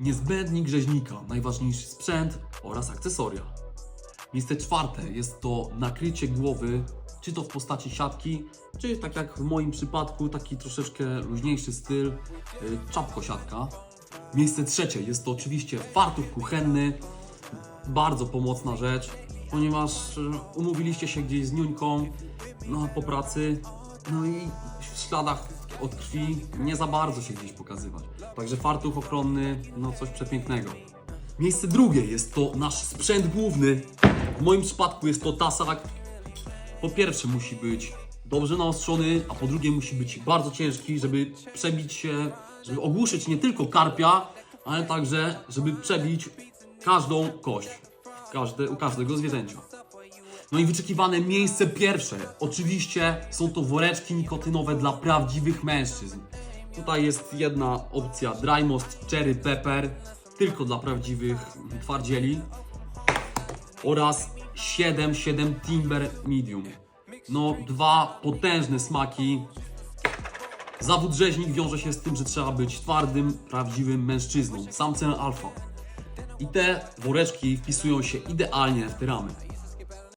Niezbędnik rzeźnika, najważniejszy sprzęt oraz akcesoria. Miejsce czwarte jest to nakrycie głowy, czy to w postaci siatki, czy tak jak w moim przypadku, taki troszeczkę luźniejszy styl, y, czapko-siatka. Miejsce trzecie jest to oczywiście fartuch kuchenny, bardzo pomocna rzecz, ponieważ y, umówiliście się gdzieś z niuńką no, po pracy, no i w śladach od krwi nie za bardzo się gdzieś pokazywać. Także fartuch ochronny, no coś przepięknego. Miejsce drugie jest to nasz sprzęt główny. W moim przypadku jest to tasak. Po pierwsze musi być dobrze naostrzony, a po drugie musi być bardzo ciężki, żeby przebić się, żeby ogłuszyć nie tylko karpia, ale także, żeby przebić każdą kość każde, u każdego zwierzęcia. No i wyczekiwane miejsce pierwsze. Oczywiście są to woreczki nikotynowe dla prawdziwych mężczyzn. Tutaj jest jedna opcja Drymost Cherry Pepper, tylko dla prawdziwych twardzieli. Oraz 7-7 Timber Medium. No, dwa potężne smaki. Zawód rzeźnik wiąże się z tym, że trzeba być twardym, prawdziwym mężczyzną, samcem alfa. I te woreczki wpisują się idealnie w te ramy.